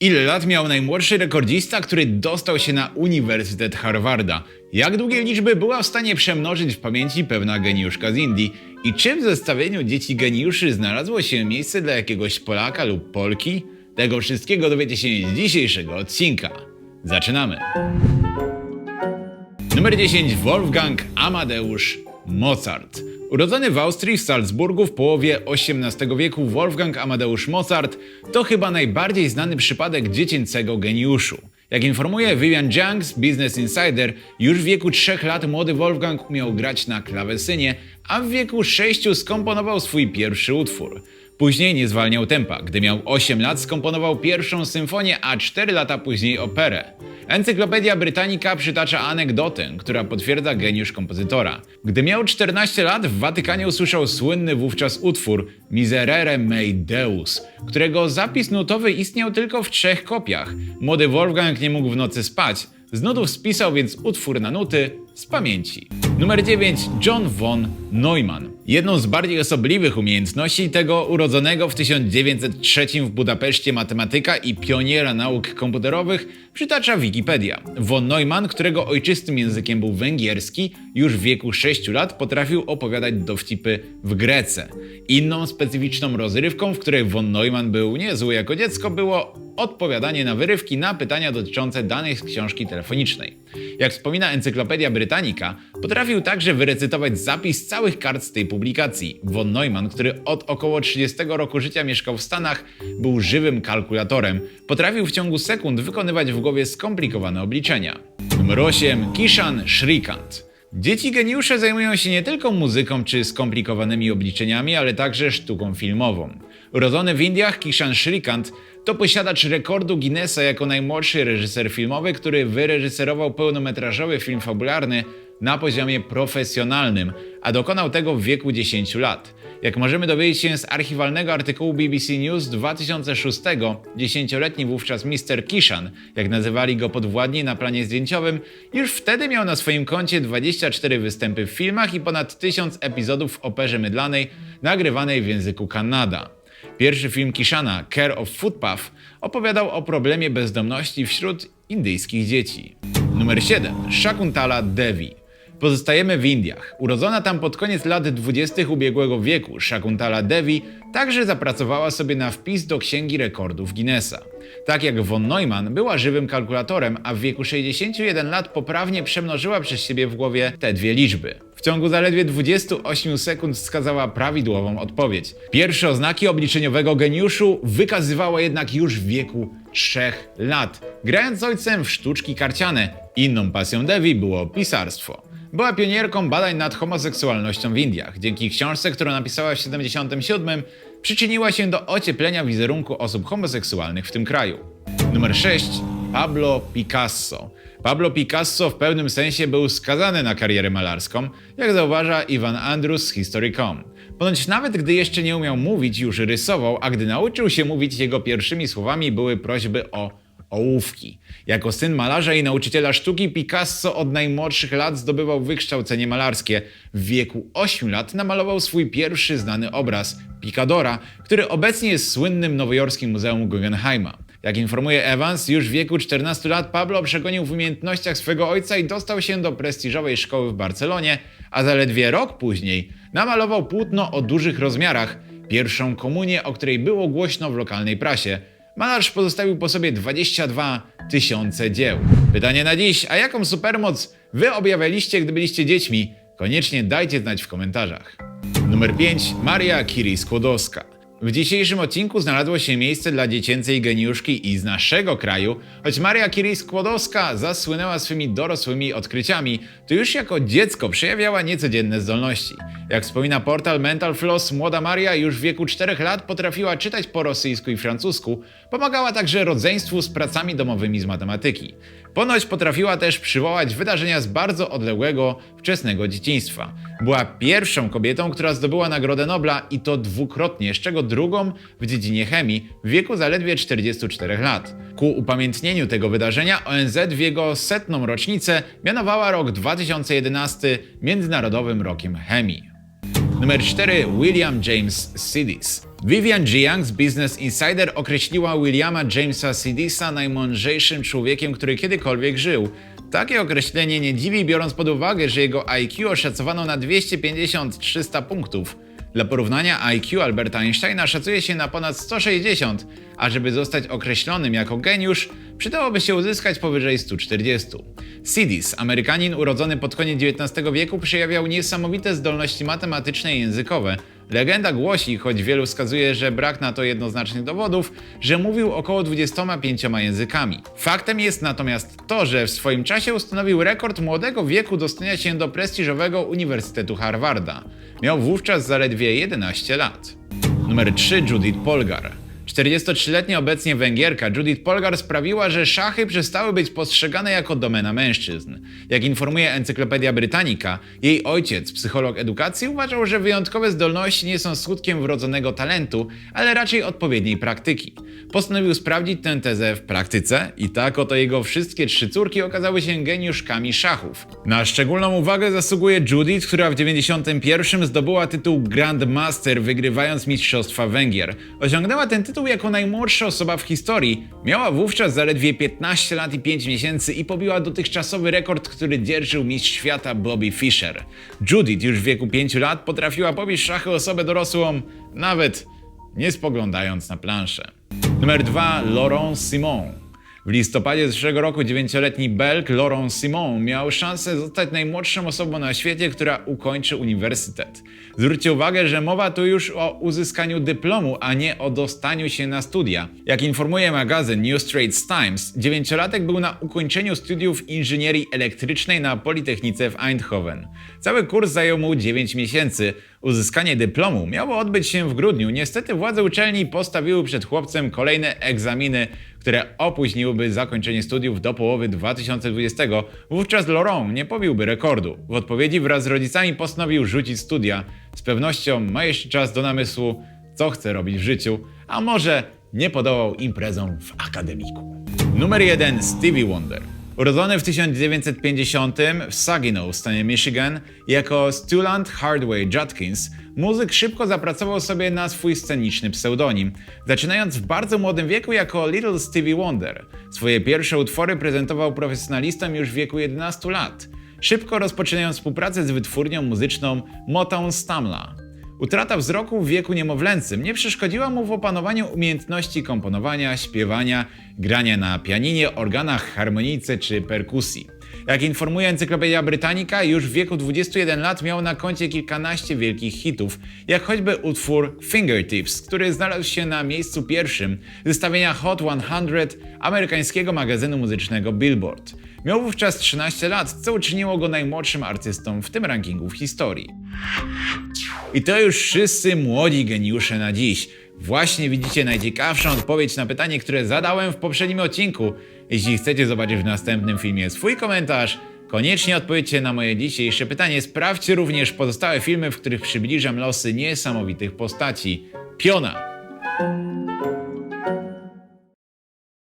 Ile lat miał najmłodszy rekordzista, który dostał się na Uniwersytet Harvarda? Jak długie liczby była w stanie przemnożyć w pamięci pewna geniuszka z Indii? I czy w zestawieniu dzieci geniuszy znalazło się miejsce dla jakiegoś Polaka lub Polki? Tego wszystkiego dowiecie się z dzisiejszego odcinka. Zaczynamy! Numer 10 Wolfgang Amadeusz Mozart. Urodzony w Austrii w Salzburgu w połowie XVIII wieku Wolfgang Amadeusz Mozart to chyba najbardziej znany przypadek dziecięcego geniuszu. Jak informuje Vivian Jiang z Business Insider, już w wieku 3 lat młody Wolfgang umiał grać na klawesynie, a w wieku 6 skomponował swój pierwszy utwór. Później nie zwalniał tempa. Gdy miał 8 lat, skomponował pierwszą symfonię, a 4 lata później operę. Encyklopedia Britannica przytacza anegdotę, która potwierdza geniusz kompozytora. Gdy miał 14 lat, w Watykanie usłyszał słynny wówczas utwór Miserere mei Deus, którego zapis nutowy istniał tylko w trzech kopiach. Młody Wolfgang nie mógł w nocy spać. Z nutów spisał więc utwór na nuty z pamięci. Numer 9. John von Neumann. Jedną z bardziej osobliwych umiejętności tego urodzonego w 1903 w Budapeszcie matematyka i pioniera nauk komputerowych przytacza Wikipedia. Von Neumann, którego ojczystym językiem był węgierski, już w wieku 6 lat potrafił opowiadać dowcipy w Grece. Inną specyficzną rozrywką, w której von Neumann był niezły jako dziecko, było odpowiadanie na wyrywki na pytania dotyczące danych z książki telefonicznej. Jak wspomina Encyklopedia Britannica, potrafił także wyrecytować zapis całych kart z tej publikacji. Von Neumann, który od około 30 roku życia mieszkał w Stanach, był żywym kalkulatorem. Potrafił w ciągu sekund wykonywać w głowie skomplikowane obliczenia. Numer 8. Kishan Shrikant. Dzieci geniusze zajmują się nie tylko muzyką czy skomplikowanymi obliczeniami, ale także sztuką filmową. Urodzony w Indiach, Kishan Shrikant to posiadacz rekordu Guinnessa jako najmłodszy reżyser filmowy, który wyreżyserował pełnometrażowy film fabularny na poziomie profesjonalnym, a dokonał tego w wieku 10 lat. Jak możemy dowiedzieć się z archiwalnego artykułu BBC News z 2006, dziesięcioletni wówczas Mr. Kishan, jak nazywali go podwładni na planie zdjęciowym, już wtedy miał na swoim koncie 24 występy w filmach i ponad 1000 epizodów w operze mydlanej nagrywanej w języku Kanada. Pierwszy film Kishana, Care of Footpath, opowiadał o problemie bezdomności wśród indyjskich dzieci. Numer 7. Shakuntala Devi. Pozostajemy w Indiach. Urodzona tam pod koniec lat 20. ubiegłego wieku, Shakuntala Devi także zapracowała sobie na wpis do Księgi Rekordów Guinnessa. Tak jak von Neumann była żywym kalkulatorem, a w wieku 61 lat poprawnie przemnożyła przez siebie w głowie te dwie liczby. W ciągu zaledwie 28 sekund wskazała prawidłową odpowiedź. Pierwsze oznaki obliczeniowego geniuszu wykazywała jednak już w wieku 3 lat, grając z ojcem w sztuczki karciane. Inną pasją Devi było pisarstwo. Była pionierką badań nad homoseksualnością w Indiach. Dzięki książce, którą napisała w 1977, przyczyniła się do ocieplenia wizerunku osób homoseksualnych w tym kraju. Numer 6. Pablo Picasso. Pablo Picasso w pewnym sensie był skazany na karierę malarską, jak zauważa Ivan Andrus z History.com. Ponoć nawet gdy jeszcze nie umiał mówić, już rysował, a gdy nauczył się mówić, jego pierwszymi słowami były prośby o ołówki. Jako syn malarza i nauczyciela sztuki, Picasso od najmłodszych lat zdobywał wykształcenie malarskie. W wieku 8 lat namalował swój pierwszy znany obraz, Picadora, który obecnie jest słynnym nowojorskim Muzeum Guggenheima. Jak informuje Evans, już w wieku 14 lat Pablo przegonił w umiejętnościach swego ojca i dostał się do prestiżowej szkoły w Barcelonie, a zaledwie rok później namalował płótno o dużych rozmiarach, pierwszą komunię, o której było głośno w lokalnej prasie. Malarz pozostawił po sobie 22 tysiące dzieł. Pytanie na dziś, a jaką supermoc wy objawialiście, gdy byliście dziećmi? Koniecznie dajcie znać w komentarzach. Numer 5. Maria Curie Skłodowska. W dzisiejszym odcinku znalazło się miejsce dla dziecięcej geniuszki i z naszego kraju, choć Maria Curie Skłodowska zasłynęła swymi dorosłymi odkryciami, to już jako dziecko przejawiała niecodzienne zdolności. Jak wspomina portal Mental Floss, młoda Maria już w wieku 4 lat potrafiła czytać po rosyjsku i francusku, pomagała także rodzeństwu z pracami domowymi z matematyki. Ponoć potrafiła też przywołać wydarzenia z bardzo odległego, wczesnego dzieciństwa. Była pierwszą kobietą, która zdobyła Nagrodę Nobla i to dwukrotnie, z czego drugą w dziedzinie chemii w wieku zaledwie 44 lat. Ku upamiętnieniu tego wydarzenia ONZ w jego setną rocznicę mianowała rok 2011 Międzynarodowym Rokiem Chemii. Numer 4. William James Sidis. Vivian G. Young z Business Insider określiła Williama Jamesa Sidisa najmądrzejszym człowiekiem, który kiedykolwiek żył. Takie określenie nie dziwi, biorąc pod uwagę, że jego IQ oszacowano na 250-300 punktów. Dla porównania IQ Alberta Einsteina szacuje się na ponad 160, a żeby zostać określonym jako geniusz, przydałoby się uzyskać powyżej 140. Sidis, Amerykanin urodzony pod koniec XIX wieku, przejawiał niesamowite zdolności matematyczne i językowe. Legenda głosi, choć wielu wskazuje, że brak na to jednoznacznych dowodów, że mówił około 25 językami. Faktem jest natomiast to, że w swoim czasie ustanowił rekord młodego wieku dostania się do prestiżowego Uniwersytetu Harvarda. Miał wówczas zaledwie 11 lat. Numer 3 Judith Polgar. 43-letnia obecnie Węgierka Judith Polgar sprawiła, że szachy przestały być postrzegane jako domena mężczyzn. Jak informuje Encyklopedia Britannica, jej ojciec, psycholog edukacji, uważał, że wyjątkowe zdolności nie są skutkiem wrodzonego talentu, ale raczej odpowiedniej praktyki. Postanowił sprawdzić tę tezę w praktyce i tak oto jego wszystkie trzy córki okazały się geniuszkami szachów. Na szczególną uwagę zasługuje Judith, która w 91 zdobyła tytuł Grandmaster, wygrywając Mistrzostwa Węgier. Osiągnęła ten tytuł jako najmłodsza osoba w historii. Miała wówczas zaledwie 15 lat i 5 miesięcy i pobiła dotychczasowy rekord, który dzierżył mistrz świata Bobby Fischer. Judith już w wieku 5 lat potrafiła pobić szachy osobę dorosłą, nawet nie spoglądając na planszę. Numer 2 Laurent Simon. W listopadzie zeszłego roku dziewięcioletni Belg Laurent Simon miał szansę zostać najmłodszą osobą na świecie, która ukończy uniwersytet. Zwróćcie uwagę, że mowa tu już o uzyskaniu dyplomu, a nie o dostaniu się na studia. Jak informuje magazyn New Straits Times, dziewięciolatek był na ukończeniu studiów inżynierii elektrycznej na Politechnice w Eindhoven. Cały kurs zajął mu 9 miesięcy. Uzyskanie dyplomu miało odbyć się w grudniu. Niestety władze uczelni postawiły przed chłopcem kolejne egzaminy, które opóźniłyby zakończenie studiów do połowy 2020. Wówczas Laurent nie pobiłby rekordu. W odpowiedzi wraz z rodzicami postanowił rzucić studia. Z pewnością ma jeszcze czas do namysłu, co chce robić w życiu, a może nie podołał imprezom w akademiku. Numer 1 Stevie Wonder. Urodzony w 1950 w Saginaw w stanie Michigan jako Stuland Hardway Judkins, muzyk szybko zapracował sobie na swój sceniczny pseudonim, zaczynając w bardzo młodym wieku jako Little Stevie Wonder. Swoje pierwsze utwory prezentował profesjonalistom już w wieku 11 lat, szybko rozpoczynając współpracę z wytwórnią muzyczną Motown Stamla. Utrata wzroku w wieku niemowlęcym nie przeszkodziła mu w opanowaniu umiejętności komponowania, śpiewania, grania na pianinie, organach, harmonijce czy perkusji. Jak informuje Encyklopedia Britannica, już w wieku 21 lat miał na koncie kilkanaście wielkich hitów, jak choćby utwór Fingertips, który znalazł się na miejscu pierwszym zestawienia Hot 100 amerykańskiego magazynu muzycznego Billboard. Miał wówczas 13 lat, co uczyniło go najmłodszym artystą w tym rankingu w historii. I to już wszyscy młodzi geniusze na dziś. Właśnie widzicie najciekawszą odpowiedź na pytanie, które zadałem w poprzednim odcinku. Jeśli chcecie zobaczyć w następnym filmie swój komentarz, koniecznie odpowiedzcie na moje dzisiejsze pytanie. Sprawdźcie również pozostałe filmy, w których przybliżam losy niesamowitych postaci. Piona!